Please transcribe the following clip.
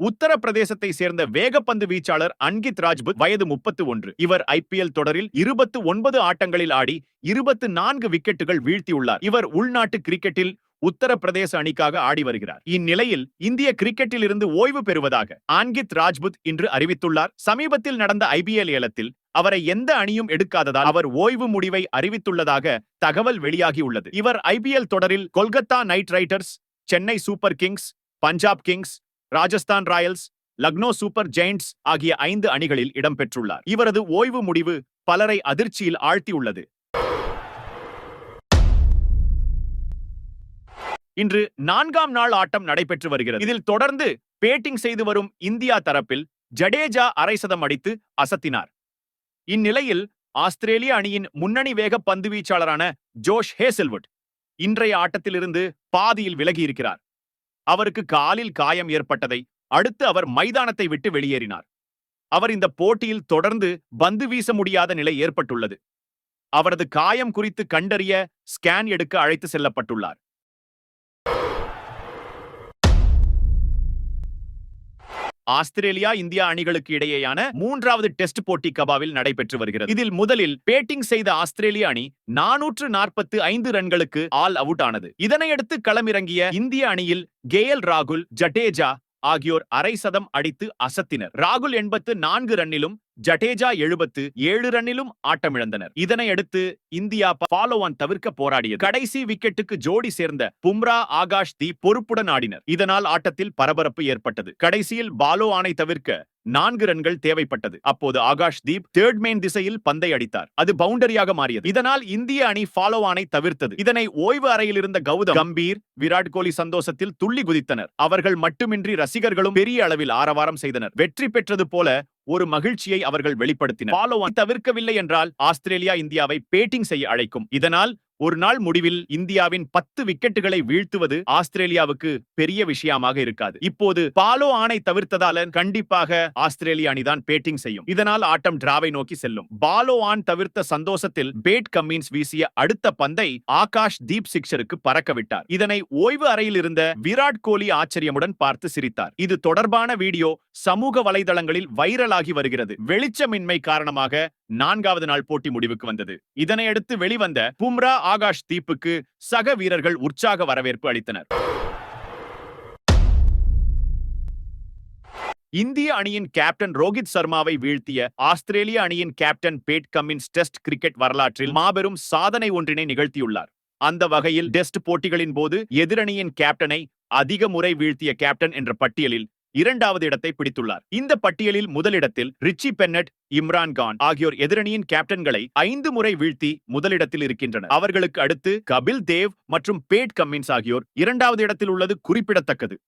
உத்தரப்பிரதேசத்தை சேர்ந்த வேகப்பந்து வீச்சாளர் அன்கித் ராஜ்புத் வயது முப்பத்து ஒன்று. இவர் ஐபிஎல் தொடரில் இருபத்து ஒன்பது ஆட்டங்களில் ஆடி இருபத்து நான்கு விக்கெட்டுகள் வீழ்த்தியுள்ளார். இவர் உள்நாட்டு கிரிக்கெட்டில் உத்தரப்பிரதேச அணிக்காக ஆடி வருகிறார். இந்நிலையில் இந்திய கிரிக்கெட்டில் இருந்து ஓய்வு பெறுவதாக ஆன்கித் ராஜ்புத் இன்று அறிவித்துள்ளார். சமீபத்தில் நடந்த ஐபிஎல் ஏலத்தில் அவரை எந்த அணியும் எடுக்காததால் அவர் ஓய்வு முடிவை அறிவித்துள்ளதாக தகவல் வெளியாகியுள்ளது. இவர் ஐபிஎல் தொடரில் Kolkata Knight Riders Chennai Super Kings Punjab Kings Rajasthan Royals Lucknow Super Giants ஆகிய ஐந்து அணிகளில் இடம்பெற்றுள்ளார். இவரது ஓய்வு முடிவு பலரை அதிர்ச்சியில் ஆழ்த்தியுள்ளது. இன்று நான்காம் நாள் ஆட்டம் நடைபெற்று வருகிறது. இதில் தொடர்ந்து பேட்டிங் செய்து வரும் இந்தியா தரப்பில் ஜடேஜா அரை சதம் அடித்து அசத்தினார். இந்நிலையில் ஆஸ்திரேலிய அணியின் முன்னணி வேக பந்துவீச்சாளரான ஜோஷ் ஹேசல்வுட் இன்றைய ஆட்டத்திலிருந்து பாதியில் விலகியிருக்கிறார். அவருக்கு காலில் காயம் ஏற்பட்டதை அடுத்து அவர் மைதானத்தை விட்டு வெளியேறினார். அவர் இந்த போட்டியில் தொடர்ந்து பந்து வீச முடியாத நிலை ஏற்பட்டுள்ளது. அவரது காயம் குறித்து கண்டறிய ஸ்கேன் எடுக்க அழைத்து செல்லப்பட்டுள்ளார். ஆஸ்திரேலியா இந்தியா அணிகளுக்கு இடையேயான மூன்றாவது டெஸ்ட் போட்டி கபாவில் நடைபெற்று வருகிறது. இதில் முதலில் பேட்டிங் செய்த ஆஸ்திரேலிய அணி நானூற்று நாற்பத்து ஐந்து ரன்களுக்கு ஆல் அவுட் ஆனது. இதனையடுத்து களமிறங்கிய இந்திய அணியில் கேஎல் ராகுல் ஜடேஜா ஆகியோர் அரை சதம் அடித்து அசத்தினர். ராகுல் எண்பத்து நான்கு ரன்னிலும் ஜடேஜா எழுபத்து ஏழு ரன்னிலும் ஆட்டமிழந்தனர். இதனையடுத்து இந்தியா ஃபாலோ ஆன் தவிர்க்க போராடியது. கடைசி விக்கெட்டுக்கு ஜோடி சேர்ந்த பும்ரா ஆகாஷ் தி பொறுப்புடன் ஆடினர். இதனால் ஆட்டத்தில் பரபரப்பு ஏற்பட்டது. கடைசியில் பாலோ ஆனை தவிர்க்க நான்கு ரன்கள் தேவைப்பட்டது. அப்போது ஆகாஷ் தீப் தேர்ட் மெயின் திசையில் பந்தை அடித்தார். அது பவுண்டரியாக மாறியது. இதனால் இந்திய அணி ஃபாலோ ஆனை தவிர்த்தது. இதனை ஓய்வு அறையில் இருந்த கௌதம் கம்பீர் விராட் கோலி சந்தோஷத்தில் துள்ளி குதித்தனர். அவர்கள் மட்டுமின்றி ரசிகர்களும் பெரிய அளவில் ஆரவாரம் செய்தனர். வெற்றி பெற்றது போல ஒரு மகிழ்ச்சியை அவர்கள் வெளிப்படுத்தினர். ஃபாலோ தவிர்க்கவில்லை என்றால் ஆஸ்திரேலியா இந்தியாவை பேட்டிங் செய்ய அழைக்கும். இதனால் ஒரு நாள் முடிவில் இந்தியாவின் பத்து விக்கெட்டுகளை வீழ்த்துவது ஆஸ்திரேலியாவுக்கு பெரிய விஷயமாக இருக்காது. இப்போது பாலோ ஆணை தவிர்த்ததால கண்டிப்பாக ஆஸ்திரேலிய அணிதான் பேட்டிங் செய்யும். இதனால் ஆட்டம் டிராவை நோக்கி செல்லும். பாலோ ஆன் தவிர்த்த சந்தோஷத்தில் பேட் கம்மின்ஸ் வீசிய அடுத்த பந்தை ஆகாஷ் தீப் சிக்ஷருக்கு பறக்க விட்டார். இதனை ஓய்வு அறையில் இருந்த விராட் கோலி ஆச்சரியமுடன் பார்த்து சிரித்தார். இது தொடர்பான வீடியோ சமூக வலைதளங்களில் வைரலாகி வருகிறது. வெளிச்சமின்மை காரணமாக நான்காவது நாள் போட்டி முடிவுக்கு வந்தது. இதனையடுத்து வெளிவந்த பும்ரா ஆகாஷ் தீப்புக்கு சக வீரர்கள் உற்சாக வரவேற்பு அளித்தனர். இந்திய அணியின் கேப்டன் ரோஹித் சர்மாவை வீழ்த்திய ஆஸ்திரேலிய அணியின் captain Pat Cummins Test cricket வரலாற்றில் மாபெரும் சாதனை ஒன்றினை நிகழ்த்தியுள்ளார். அந்த வகையில் டெஸ்ட் போட்டிகளின் போது எதிரணியின் கேப்டனை அதிக முறை வீழ்த்திய கேப்டன் என்ற பட்டியலில் இரண்டாவது இடத்தை பிடித்துள்ளார். இந்த பட்டியலில் முதலிடத்தில் ரிச்சி பென்னட் இம்ரான் கான் ஆகியோர் எதிரணியின் கேப்டன்களை ஐந்து முறை வீழ்த்தி முதலிடத்தில் இருக்கின்றனர். அவர்களுக்கு அடுத்து கபில் தேவ் மற்றும் பேட் கம்மின்ஸ் ஆகியோர் இரண்டாவது இடத்தில் உள்ளது குறிப்பிடத்தக்கது.